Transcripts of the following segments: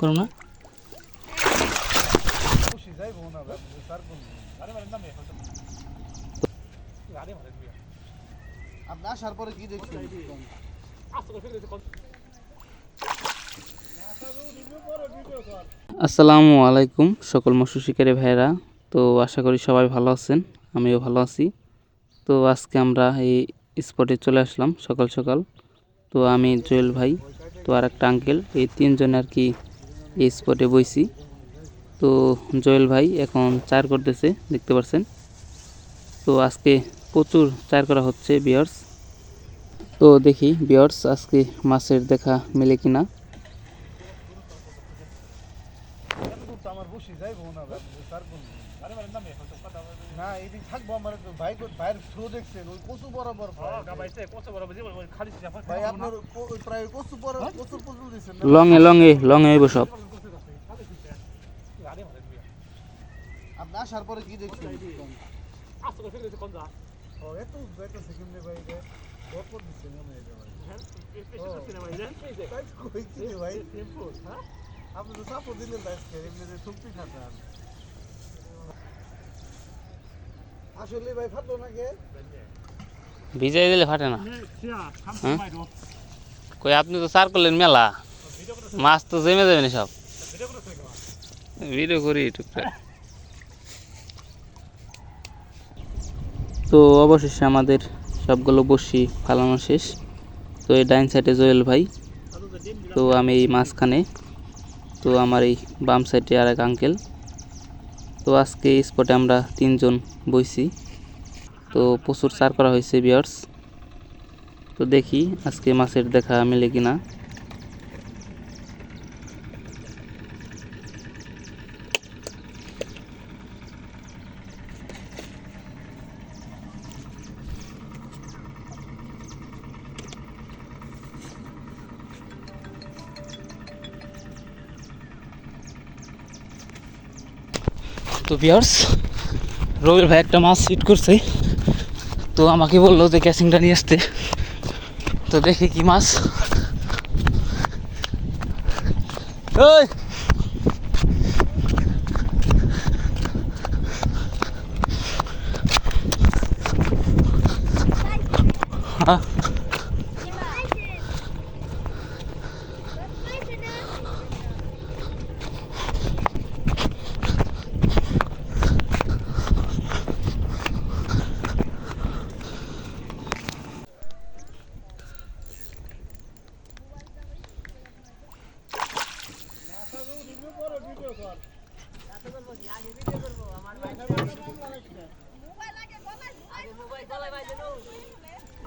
করো না। আসসালামু আলাইকুম সকল মৎস্য শিকারী ভাইয়েরা। তো আশা করি সবাই ভালো আছেন, আমিও ভালো আছি। তো আজকে আমরা এই স্পটে চলে আসলাম সকাল সকাল। তো আমি জুয়েল ভাই, তো আর একটা আঙ্কেল এই তিনজন আর কি এই স্পটে বইছি। তো জয়েল ভাই এখন চার করতেছে, দেখতে পাচ্ছেন তো আজকে প্রচুর চার করা হচ্ছে বিয়ার্স তো দেখি বিয়ার্স আজকে মাছের দেখা মেলে কিনা। আমার বসে না না এইদিন থাকব আমার ভাই ভাইয়ের থ্রু দেখছেন ওই কচু বরাবর ভাই আপনার প্রায় কচু বরাবর কচুর কচু দিচ্ছেন লঙে লঙে লঙে হইব সব আপনি আসার পরে কি দেখছেন ও এত এত সেকেন্ডে ভাই বরপর মনে হয় ভাই ভাই আপনি তো সাপোর্ট দিলেন না আজকে এমনিতে শক্তি আসলে ভাই ফাটলো নাকি? ভিজাই দিলে ফাটে না। হ্যাঁ? কই আপনি তো চার করলেন মেলা। মাছ তো জমে যাবে না সব। ভিডিও করি টুকটাক তো অবশেষে আমাদের সবগুলো বসি ফালানো শেষ। তো এই ডাইন সাইডে জয়েল ভাই। তো আমি এই মাঝখানে। তো আমার এই বাম সাইডে আর এক আঙ্কেল তো আজকে এই স্পটে আমরা তিনজন বইছি। তো প্রচুর চার করা হয়েছে বিয়ার্স তো দেখি আজকে মাছের দেখা মেলে কিনা। তো বিয়ার্স রবির ভাই একটা মাছ হিট করছে। তো আমাকে বলল যে ক্যাচিংটা নিয়ে আসতে। তো দেখি কি মাছ। ওই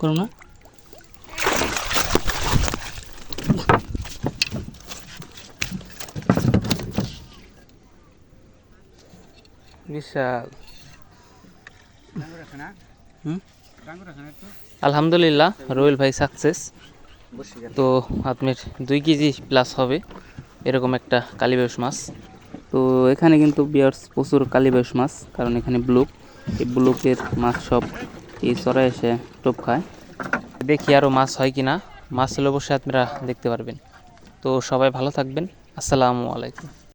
করো না। বিশাল। আলহামদুলিল্লাহ রোয়েল ভাই সাকসেস তো আপনার দুই কেজি প্লাস হবে এরকম একটা কালীবাস মাছ। তো এখানে কিন্তু বিয়ার্স প্রচুর কালিবাস মাছ, কারণ এখানে ব্লুক। এই ব্লুকের মাছ সব এই চড়ায় এসে টোপ খায়। দেখি আরও মাছ হয় কি না মাছ হলে অবশ্যই আপনারা দেখতে পারবেন। তো সবাই ভালো থাকবেন। আসসালামু আলাইকুম।